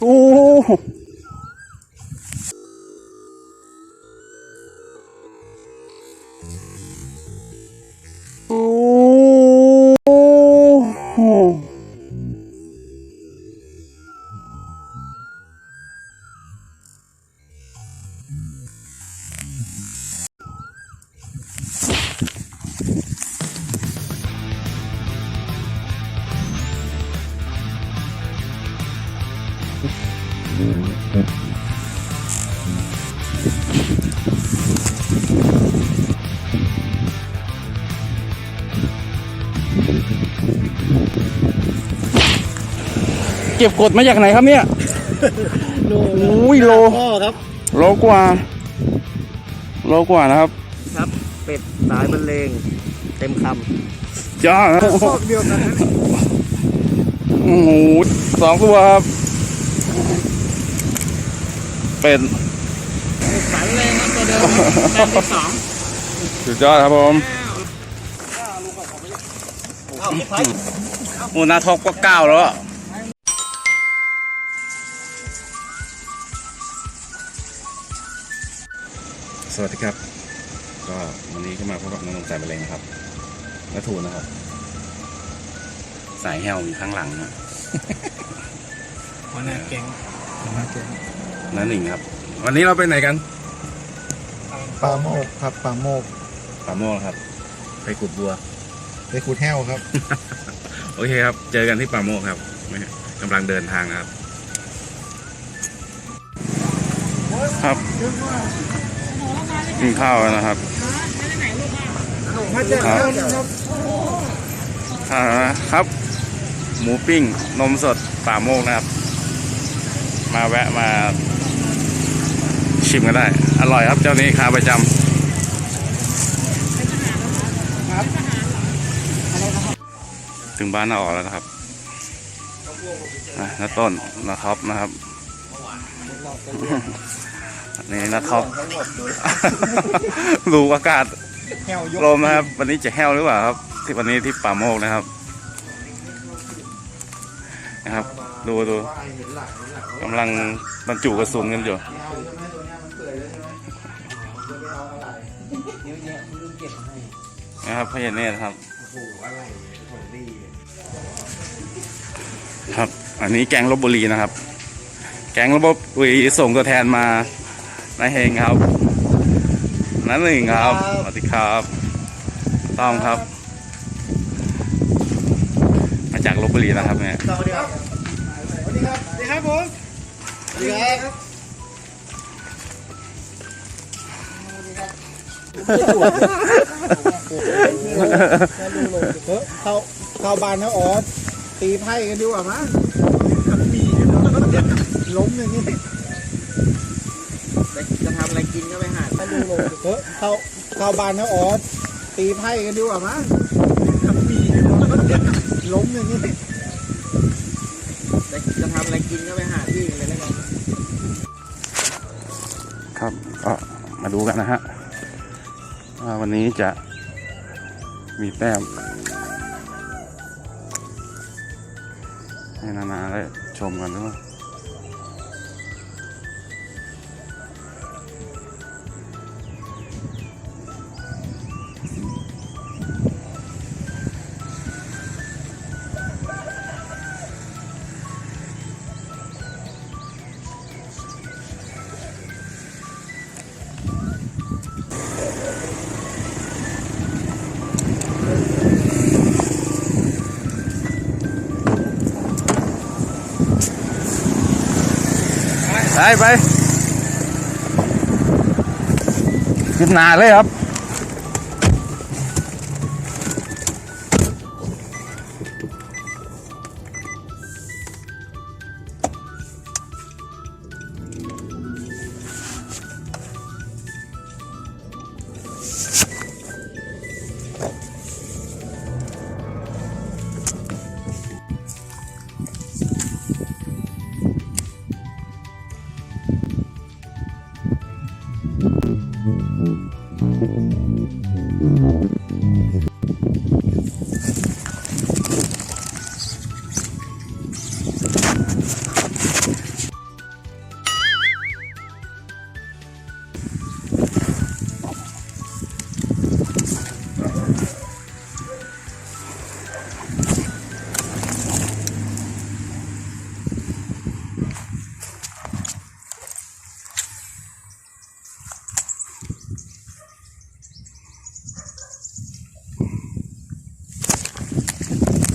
โอ้ เก็บกดมาจากไหนครับเนี่ย โลอุ้ยโล พ่อครับ โลกว่า โลกว่านะครับครับ เป็ดสายบรรเลง เต็มคจ้าำพวกเดียวกันนะโอ้โหสองตัวครับ เป็นสายบรรเลงครับตัวเดิมแปดสิบสองสุดยอดครับผมอ้าวพี่ไผ่โอ้หนาทอกก็เก้าแล้วอะสวัสดีครับ ก็วันนี้ก็มาพบกับน้องนมสายมะเร็งนะครับและทูนนะครับ สายแฮวอยู่ข้างหลังนะหัวหน้าแก๊งหัวหน้าแก๊ง นั่นหนึ่งครับ วันนี้เราไปไหนกันปลาโมกครับปลาโมกป่าโมกครับ ไปขุดบัว ไปขุดแห้วครับ โอเคครับ เจอกันที่ป่าโมกครับกำลังเดินทางนะครับ ครับกินข้าวแล้วนะครับมาเจอครับครับอ่าครับ หมูปิ้ง นมสดป่าโมกนะครับ มาแวะมาชิมกันได้ อร่อยครับเจ้านี้ขาประจำถึงบ้านนาออกแล้วนะครับอะนาต้นนาท็อปนะครับนี่นาท็อปดูอากาศลมนะครับ วันนี้จะแห้วหรือเปล่าครับ ที่วันนี้ที่ป่าโมกนะครับนะครับ ดูดูกำลังบรรจุกระสุนกันอยู่นะครับพญาเนตรครับครับ อันนี้แกงลบบุรีนะครับ แกงลบบุรีส่งตัวแทนมานายเฮงครับนั่นหนึ่งครับสวัสดีครับต้อมครับ มาจากลบบุรีนะครับเนี่ย ผมสวัสดีครับเข้าเข้าบ้านเขาอ๋อตีไพ่กันดีกว่ามั้งล้มอย่างนี้จะทำอะไรกินก็ไปหาถ้าดูลงเออเข้าเข้าบ้านเขาอ๋อตีไพ่กันดีกว่ามั้งล้มอย่างนี้ จะทำอะไรกินก็ไปหาที่กันเลยแล้วกันครับก็มาดูกันนะฮะว่าวันนี้จะมีแต้มให้นานาได้ชมกันหรือเปล่า ไปไปขึ้นหนาเลยครับ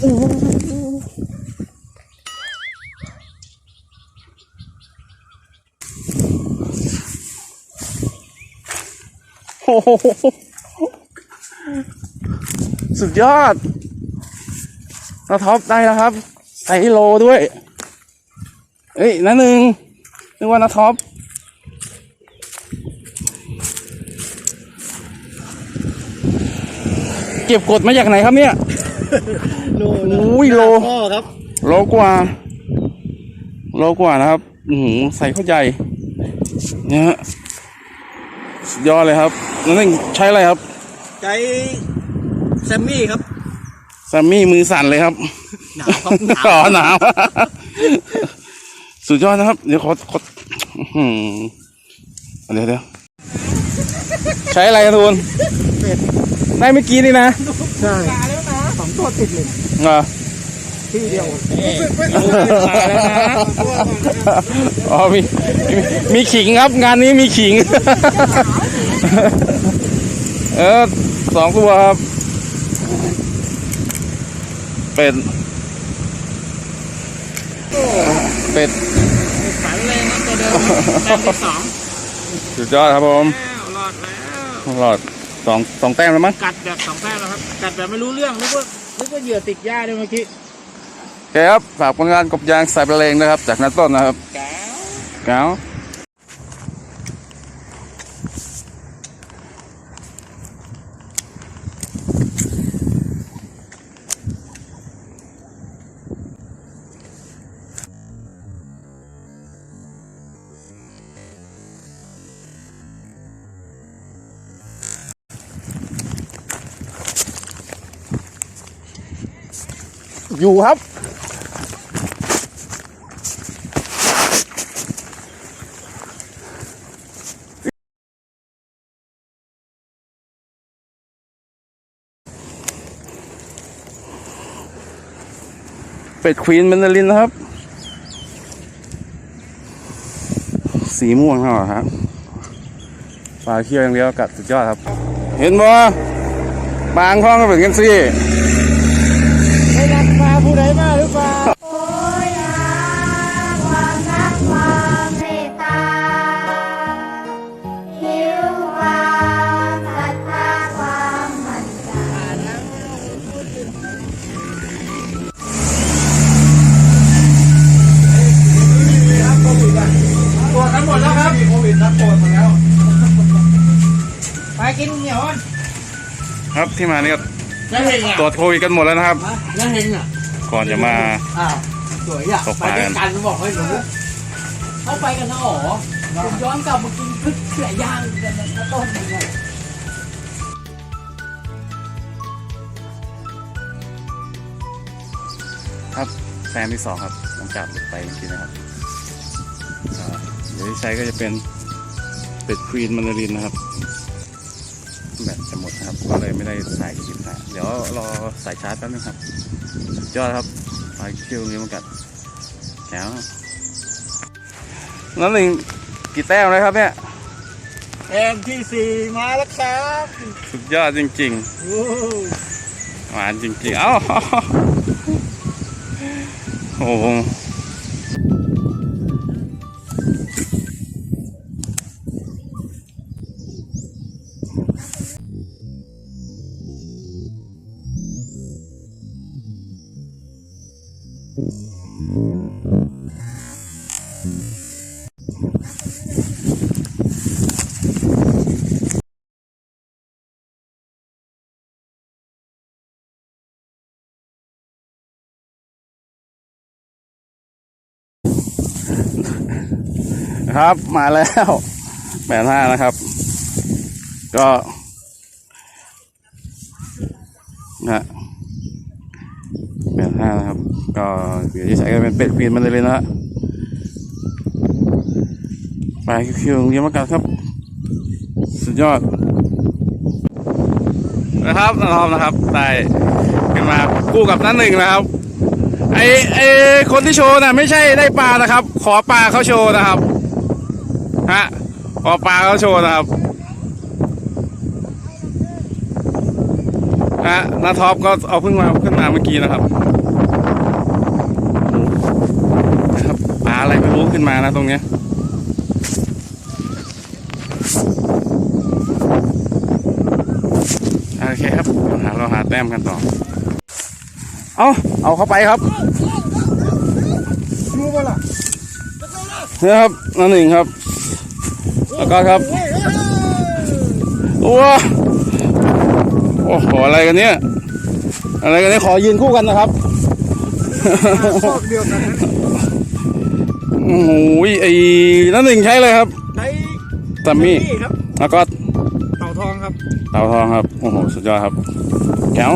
โอ้โหสุดยอดนาท็อปได้แล้วครับ ใส่โลด้วย เอ้ยนั่นหนึ่งนึกว่านาท็อปเก็บกดมาจากไหนครับเนี่ย โลอุ้ยโลพ่อครับ โลกว่า โลกว่านะครับ อือหือใส่เข้าใจเนี่ยฮะสุดยอดเลยครับนั่นหนึ่งใช้อะไรครับใจแซมมี่ครับ แซมมี่มือสั่นเลยครับ หนาวครับหนาวอ๋อหนาวสุดยอดนะครับ เดี๋ยวขอขออื้อหือเดี๋ยวเดี๋ยวใช้อะไรกันทุนเป็ดได้เมื่อกี้นี่นะ ใช่สอง ตัวติดเลยเหรอที่เดียวอ๋อมีมีมีขิงครับงานนี้มีขิง เออสองตัวครับ เป็ด เป็ดฝันเลยครับตัวเดิมแต้มที่สองสุดยอดครับผมแล้วรอดแล้วหลอดสองสองแต้มแล้วมั้งกัดแบบสองแต้มแล้วครับ กัดแบบไม่รู้เรื่องนึกว่า นึกว่าเหยื่อติดหญ้าด้วยเมื่อกี้โอเคครับฝากผลงานกบยางสายประเลงนะครับ จากนัดต้นนะครับแก้ว อยู่ครับ เป็ดควีนแมนดารินนะครับ สีม่วงเท่าไหร่ครับปลาเคี่ยวอย่างเดียวกัดสุดยอดครับ เห็นบ่บางข้องก็เป็นกันสิ ครับที่มาเนี่ยแล้วเฮงอะตรวจโควิดกันหมดแล้วนะครับ แล้วเฮงอะก่อนจะมา อ้าวสวยอะตกปไปลาด้กัวนยกันบอกให้รู้เข้าไปกันนะอ๋อผมย้อนกลับมากินพริกเขือย่างกันนะต้นหนึงอะครับแซมที่สองครับหลังจากหลุดไปจริงๆนะครับอ่าเดี๋ยวที่ใช้ก็จะเป็นเป็ดควีนมันดารินนะครับ แบตจะหมดนะครับ ก็เลยไม่ได้ใส่ชิมนะเดี๋ยวรอสายชาร์จแป๊บนึงครับสุดยอดครับปลาเคี่ยวนี้มันกัดแล้วนั่นเองกี่แต้มเลยครับเนี่ยแต้มที่สี่มาแล้วครับ สุดยอดจริงโอ้ๆหวานจริงๆ เอ้าโอ้ ครับ มาแล้วแปดห้านะครับ ก็นะแปดห้านะครับ ก็เดี๋ยวจะใช้กันเป็นเป็ดควีนมันเลยนะฮะปคิวๆเยี่ยมมากครับ สุดยอด นะครับนะครับนะครับได้ขึ้นมาคู่กับนั่นหนึ่งนะครับไอไอคนที่โชว์น่ะไม่ใช่ได้ปลานะครับ ขอปลาเขาโชว์นะครับ ฮะขอปลาเขาโชว์นะครับฮะนาท็อปก็เอาพิ่งมาขึ้นมาเมื่อกี้นะครับนะครับปลาอะไรไม่รู้ขึ้นมานะตรงเนี้ยโอเคครับเราหาเราหาแต้มกันต่อ เอาเอาเข้าไปครับรู้ป่ล่ะนี่ครับนั่นหนึ่งครับ แล้วก็ครับว้าโอ้โหอะไรกันเนี่ย อะไรกันเนี่ยขอยืนคู่กันนะครับชอบเดียวกันนะโอ้โหไอ้นั่นหนึ่งใช้เลยครับใช้ตัมมี่นี่ครับแล้วก็เต่าทองครับ เต่าทองครับ โอ้โห สุดยอดครับแก้ว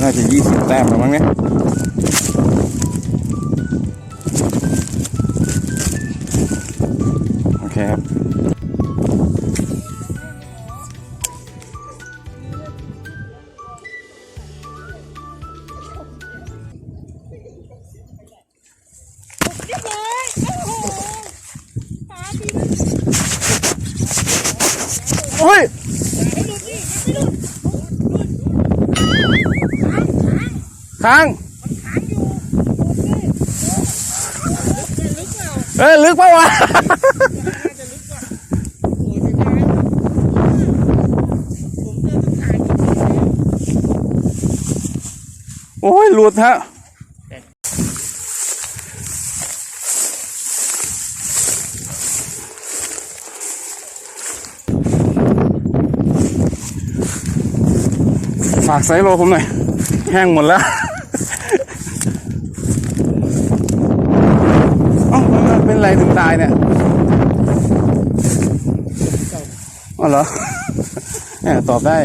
น่าจะยี่สิบแต้มแล้วมั้งเนี่ยโอเคครับ ค้างเอ้ยลึกปะวะโอ้ยหลุดฮะฝากไซโลผมหน่อย แห้งหมดแล้ว เอ้ามันเป็ นไรถึงตายเนี่ยอ๋อเหรอแหมตอบได้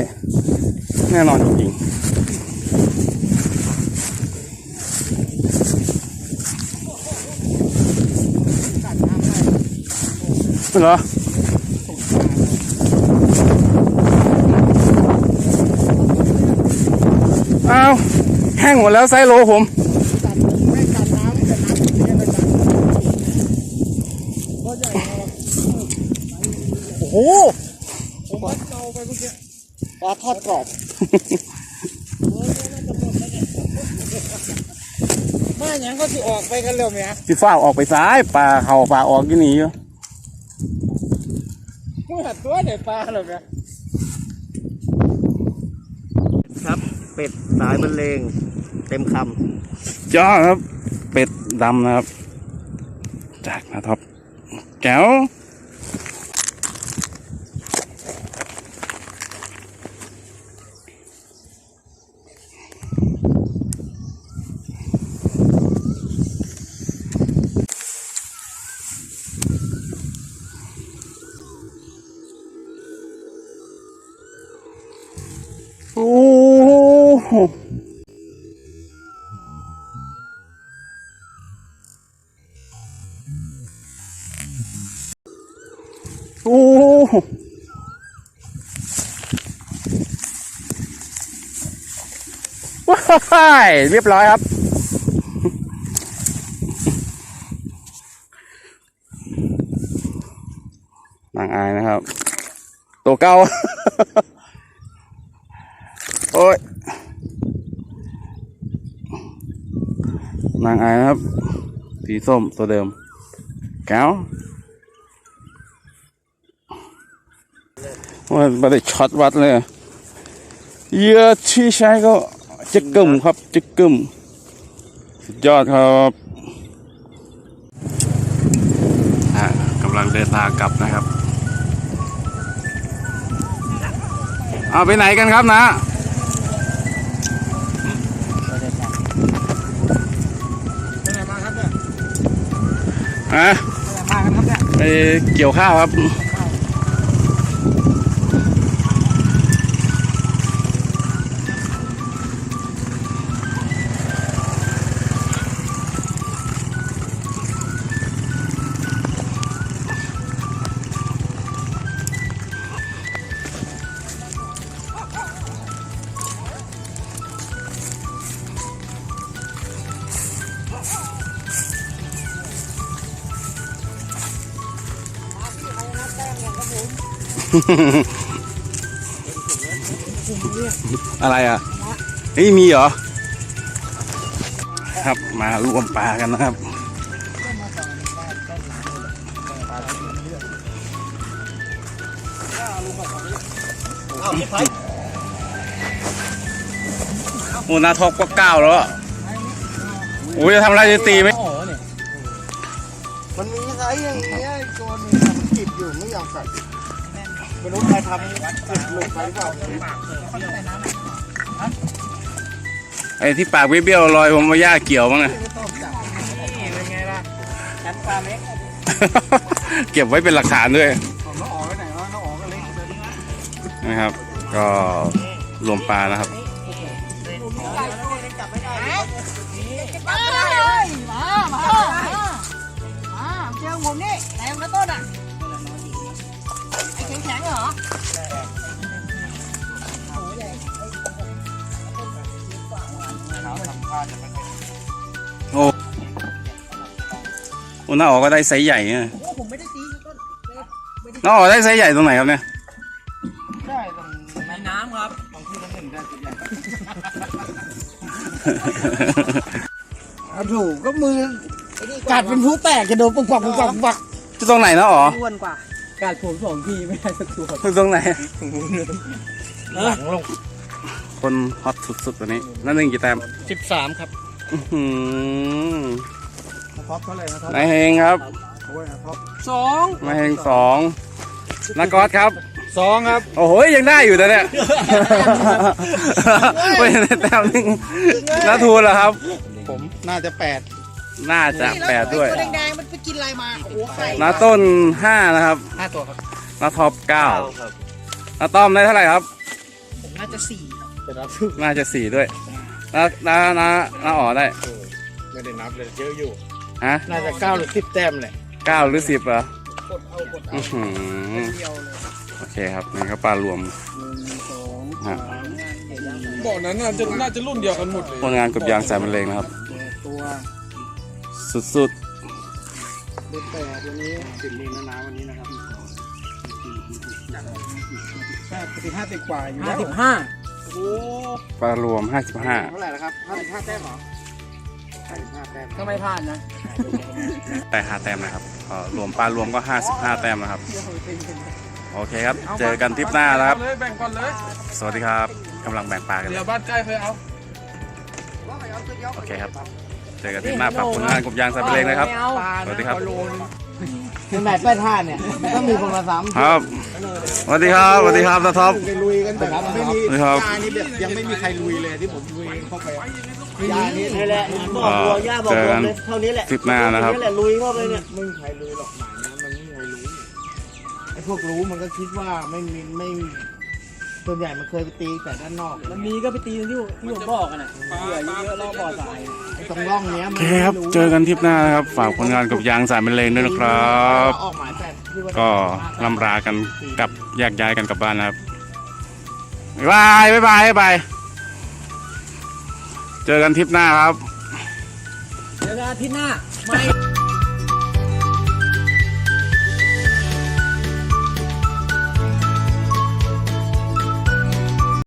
แน่นอนจริงๆเหรออ้าวแห้งหมดแล้วไซโลผมกันน้ำกันน้ำเนี่ยไปกันก็ใหญ่ครับโอ้โหผมว่าเกาไปเมื่อกี้ปลาทอดกรอบมาอย่างก็สิออกไปกันเร็วไหมฮะพี่ฟ้าออกไปซ้ายป่าเขาป่าออกที่นี่อยู่เมื่อตัวไหนปลาเหรอเนี่ยครับ เป็ดสายบรรเลงเต็มคจ้าครับ เป็ดดำนะครับ จากนาท็อปแก้ว ว้ายเรียบร้อยครับ นางอายนะครับ ตัวเก่า โอ้ย นางอายนะครับ สีส้มตัวเดิมแก้ว ว่าไม่ได้ช็อตวัดเลยอะเหยื่อที่ใช้ก็จิกกึมครับจิกกึมสุดยอดครับอะกำลังเดินทางกลับนะครับเอาไปไหนกันครับนะไปไหนมาครับเนี่ยฮะไปไหนมากันครับเนี่ยไปเกี่ยวข้าวครับ อะไรอะเฮ้ยมีเหรอ ครับมารวมปลากันนะครับโอ้หนาทอกก็เก้าแล้วอะโอ้ยจะทำอะไรจะตีไหมมันมีไซส์อย่างเงี้ยตัวนึงมันจิบอยู่ไม่ยอมกัด ไม่รู้ใครทำจิบหลุดไปหรือเปล่าไอ้ที่ปากเบี้ยวๆลอยผมมาย่าเกี่ยวมั้งนะเป็นไงล่ะชมป์ปลาเล็กเก็บไว้เป็นหลักฐานด้วยนะครับ ก็รวมปลานะครับมามามามามาเจอผมนี่แรงกระต้นอะ แข็งแข็งๆเหรอโอ้โอ้หน้าออกก็ได้ไซส์ใหญ่เนี่ยโอ้ผมไม่ได้ตีต้นหน้าออกได้ไซส์ใหญ่ตรงไหนครับเนี่ยได้ตรงในน้ำครับตรงที่มันหนึ่งได้จุดใหญ่ถูกก็มือกัดเป็นผู้แตกจะโดนปุกปักปุกปักปุกปักจะตรงไหนนะอ๋ออ้วนกว่า การผมสองทีไม่ได้สักตัวตรงไหน หลังลงคนฮอตสุดๆตัวนี้นั่นหนึ่งกี่แต้มสิบสามครับอื้อหือท็อปเท่าไหร่นะท็อปนายเฮงครับโอ้ยนะท็อปสองนายเฮงสองนักกอล์ฟครับ สองครับโอ้โหยังได้อยู่นะเนี่ยไม่ได้แต้มหนึงน้าทูนเหรอครับ ผมน่าจะแปด น่าจะแปดด้วยตัวแดงๆมันไปกินอะไรมาโอ้โหไข่น้าต้นห้านะครับห้าตัวครับน้าท็อปเก้าน้าต้อมได้เท่าไหร่ครับ ผมน่าจะสี่เป็นรับน่าจะสี่ด้วยน้าน้าน้าน้าอ๋อได้ไม่ได้นับเลยเยอะอยู่ฮะน่าจะเก้าหรือสิบแต้มเลยเก้าหรือสิบเหรอกดเอากดเอาอื้อหือเดียวเลยโอเคครับนี่ก็ปลารวมหนึ่งสองฮะสามบ่อนั้นน่าจะน่าจะรุ่นเดียวกันหมดเลยผลงานกบยางสายมะเร็งนะครับตัว สุดเด็ดแต่ตัวนี้ติดมือนะนะวันนี้นะครับใช่สิบห้าสิบกว่าอยู่ห้าแล้วสิบห้าโอ้ๆปลารวม55เท่าไหร่แล้วครับห้าสิบห้าแต้มเหรอห้าสิบห้าแต้มก็ไม่พลาดนะแต่5แต้มนะครับก็รวมปลารวมก็ 55 แต้มนะครับ โอเคครับ เจอกันทริปหน้านะครับ เลยแบ่งก่อนเลยสวัสดีครับกำลังแบ่งปลากันเดี๋เลยวยบ้านใกล้เคยเอา โอเคครับเจอกันทริปหน้าฝากผลงานกบยางสายมะเร็งนะครับไม่เอาสวัสดีครับในแมตช์แป้ท่าเนี่ยมันต้องมีคนมาซ้ำครับสวัสดีครับสวัสดีครับนาท็อปไปลุยกันแต่ไม่มีสวัสดีครับยานี่แบบยังไม่มีใครลุยเลยที่ผมลุยเข้าไปยานี่นี่แหละบอกบัวย่าบอกเจอบัวกันเลยเท่านี้แหละทริปหน้านะครับนี่แหละลุยเข้าไปเนี่ยไม่มีใครลุยหรอกหมายนะมันไม่มีใครรู้ไอ้พวกรู้มันก็คิดว่าไม่มีไม่ส่วนใหญ่มันเคยไปตีแต่ด้านนอก มันมีก็ไปตีที่ที่ผมบอกกันน่ะเหยื่อเยอะๆรอบบ่อทรายไอ้ ตรงร่องเนี้ยโอมันเคไม่ครับรู้เจอกันทริปหน้านะครับ ฝากผลงานกบยางสายมะเร็งด้วยนะครับ ออกหมายแต่ที่ว่า ก็ลำลากันกลับแยกย้ายกันกลับบ้านนะครับบ๊ายบายบ๊ายบายบ๊ายบาย เจอกันทริปหน้าครับ เดี๋ยวอาทิตย์หน้าไม่